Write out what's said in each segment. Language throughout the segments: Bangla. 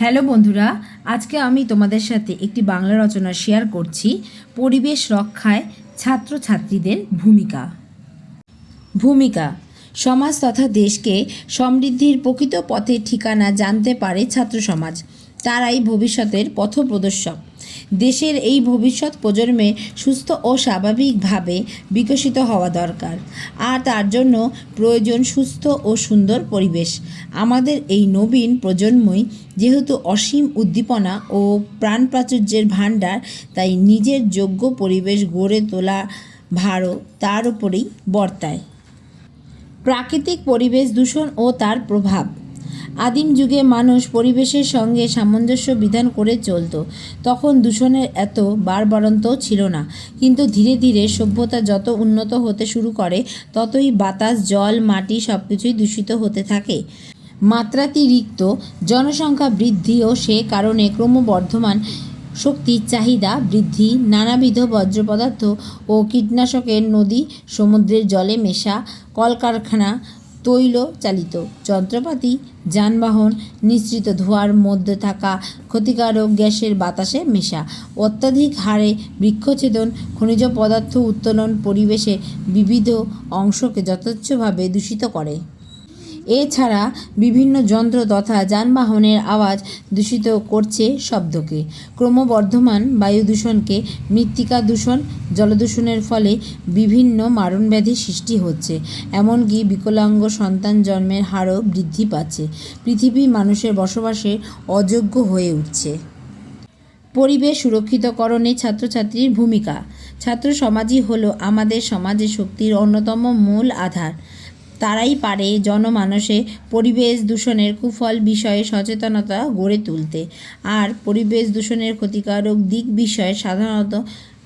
হ্যালো বন্ধুরা, আজকে আমি তোমাদের সাথে একটি বাংলা রচনা শেয়ার করছি, পরিবেশ রক্ষায় ছাত্রছাত্রীদের ভূমিকা। ভূমিকা, সমাজ তথা দেশকে সমৃদ্ধির প্রকৃত পথের ঠিকানা জানতে পারে ছাত্র সমাজ তারাই ভবিষ্যতের পথপ্রদর্শক। দেশের এই ভবিষ্যৎ প্রজন্মে সুস্থ ও স্বাভাবিকভাবে বিকশিত হওয়া দরকার। আর তার জন্য প্রয়োজন সুস্থ ও সুন্দর পরিবেশ। আমাদের এই নবীন প্রজন্মই যেহেতু অসীম উদ্দীপনা ও প্রাণ প্রাচুর্যের ভাণ্ডার, তাই নিজের যোগ্য পরিবেশ গড়ে তোলা ভারও তার উপরেই বর্তায়। প্রাকৃতিক পরিবেশ দূষণ ও তার প্রভাব। আদিম যুগে মানুষ পরিবেশের সঙ্গে সামঞ্জস্য বিধান করে চলত। তখন দূষণের এত বাড়বাড়ন্তও ছিল না। কিন্তু ধীরে ধীরে সভ্যতা যত উন্নত হতে শুরু করে, ততই বাতাস, জল, মাটি সব কিছুই দূষিত হতে থাকে। মাত্রাতিরিক্ত জনসংখ্যা বৃদ্ধি ও সে কারণে ক্রমবর্ধমান শক্তির চাহিদা বৃদ্ধি, নানাবিধ বর্জ্য পদার্থ ও কীটনাশকের নদী, সমুদ্রের জলে মেশা, কলকারখানা তৈল চালিত যন্ত্রপাতি, যানবাহন নিশ্চিত ধোঁয়ার মধ্যে থাকা ক্ষতিকারক গ্যাসের বাতাসে মেশা, অত্যাধিক হারে বৃক্ষছেদন, খনিজ পদার্থ উত্তোলন পরিবেশে বিবিধ অংশকে যথেচ্ছভাবে দূষিত করে। এছাড়া বিভিন্ন যন্ত্র তথা যানবাহনের আওয়াজ দূষিত করছে শব্দকে। ক্রমবর্ধমান বায়ু দূষণকে মৃত্তিকা দূষণ জলদূষণের ফলে বিভিন্ন মারণব্যাধি সৃষ্টি হচ্ছে, এমনকি বিকলাঙ্গ সন্তান জন্মের হারও বৃদ্ধি পাচ্ছে। পৃথিবী মানুষের বসবাসের অযোগ্য হয়ে উঠছে। পরিবেশ সুরক্ষিতকরণে ছাত্রছাত্রীর ভূমিকা। ছাত্র সমাজই হলো আমাদের সমাজে শক্তির অন্যতম মূল আধার। তারাই পারে জনমানসে পরিবেশ দূষণের কুফল বিষয়ে সচেতনতা গড়ে তুলতে। আর পরিবেশ দূষণের ক্ষতিকারক দিক বিষয়ে সাধারণত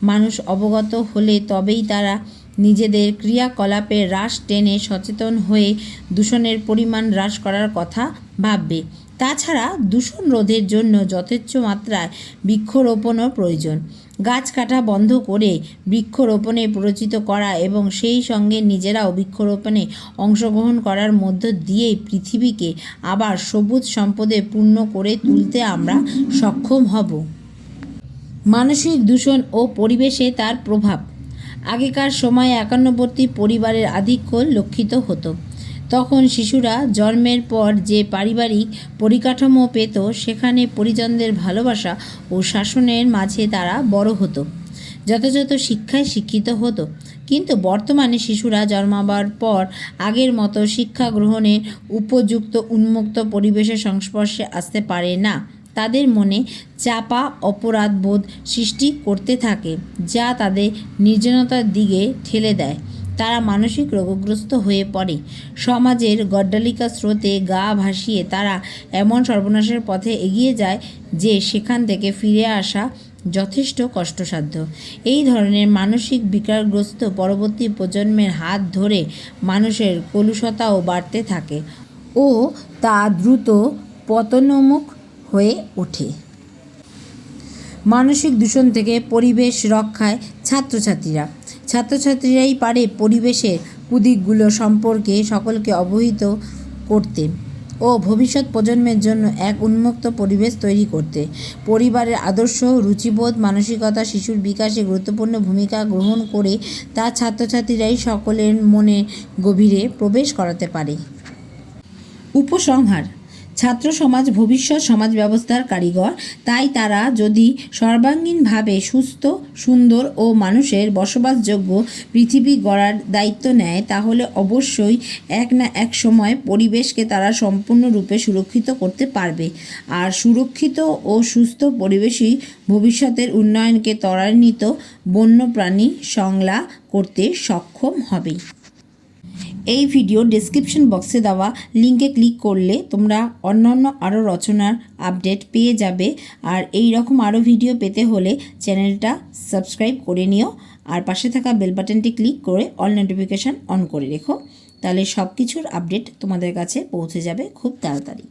মানুষ অবগত হলে তবেই তারা নিজেদের ক্রিয়াকলাপে হ্রাস টেনে সচেতন হয়ে দূষণের পরিমাণ হ্রাস করার কথা ভাববে। তাছাড়া দূষণ রোধের জন্য যথেচ্ছ মাত্রায় বৃক্ষরোপণও প্রয়োজন। গাছ কাটা বন্ধ করে বৃক্ষরোপণে প্ররোচিত করা এবং সেই সঙ্গে নিজেরাও বৃক্ষরোপণে অংশগ্রহণ করার মধ্য দিয়েই পৃথিবীকে আবার সবুজ সম্পদে পূর্ণ করে তুলতে আমরা সক্ষম হব। মানসিক দূষণ ও পরিবেশে তার প্রভাব। আগেকার সময়ে একান্নবর্তী পরিবারের আধিক্য লক্ষিত হতো। তখন শিশুরা জন্মের পর যে পারিবারিক পরিকাঠামো পেত, সেখানে পরিজনদের ভালোবাসা ও শাসনের মাঝে তারা বড় হতো, যথাযথ শিক্ষায় শিক্ষিত হতো। কিন্তু বর্তমানে শিশুরা জন্মাবার পর আগের মতো শিক্ষা গ্রহণের উপযুক্ত উন্মুক্ত পরিবেশের সংস্পর্শে আসতে পারে না। তাদের মনে চাপা অপরাধবোধ সৃষ্টি করতে থাকে, যা তাদের নির্জনতার দিকে ঠেলে দেয়। তারা মানসিক রোগগ্রস্ত হয়ে পড়ে। সমাজের গড্ডালিকা স্রোতে গা ভাসিয়ে তারা এমন সর্বনাশের পথে এগিয়ে যায় যে সেখান থেকে ফিরে আসা যথেষ্ট কষ্টসাধ্য। এই ধরনের মানসিক বিকারগ্রস্ত পরবর্তী প্রজন্মের হাত ধরে মানুষের কলুষতাও বাড়তে থাকে ও তা দ্রুত পতনোন্মুখ হয়ে ওঠে। মানসিক দূষণ থেকে পরিবেশ রক্ষায় ছাত্রছাত্রীরা ছাত্রছাত্রীরাই পারে পরিবেশের কুদিকগুলো সম্পর্কে সকলকে অবহিত করতে ও ভবিষ্যৎ প্রজন্মের জন্য এক উন্মুক্ত পরিবেশ তৈরি করতে। পরিবারের আদর্শ, রুচিবোধ, মানসিকতা, শিশুর বিকাশে গুরুত্বপূর্ণ ভূমিকা গ্রহণ করে তা ছাত্রছাত্রীরাই সকলের মনে গভীরে প্রবেশ করাতে পারে। উপসংহার ছাত্র সমাজ, ভবিষ্যৎ সমাজ ব্যবস্থার কারিগর। তাই তারা যদি সর্বাঙ্গীনভাবে সুস্থ, সুন্দর ও মানুষের বসবাসযোগ্য পৃথিবী গড়ার দায়িত্ব নেয়, তাহলে অবশ্যই এক না এক সময় পরিবেশকে তারা সম্পূর্ণরূপে সুরক্ষিত করতে পারবে। আর সুরক্ষিত ও সুস্থ পরিবেশই ভবিষ্যতের উন্নয়নকে ত্বরান্বিত বন্যপ্রাণী সংলা করতে সক্ষম হবে। এই ভিডিও ডেসক্রিপশন বক্সে দেওয়া লিঙ্কে ক্লিক করলে তোমরা অন্যান্য আরও রচনার আপডেট পেয়ে যাবে। আর এই রকম আরও ভিডিও পেতে হলে চ্যানেলটা সাবস্ক্রাইব করে নিও। আর পাশে থাকা বেল বাটনটি ক্লিক করে অল নোটিফিকেশান অন করে রেখো। তাহলে সব কিছুর আপডেট তোমাদের কাছে পৌঁছে যাবে খুব তাড়াতাড়ি।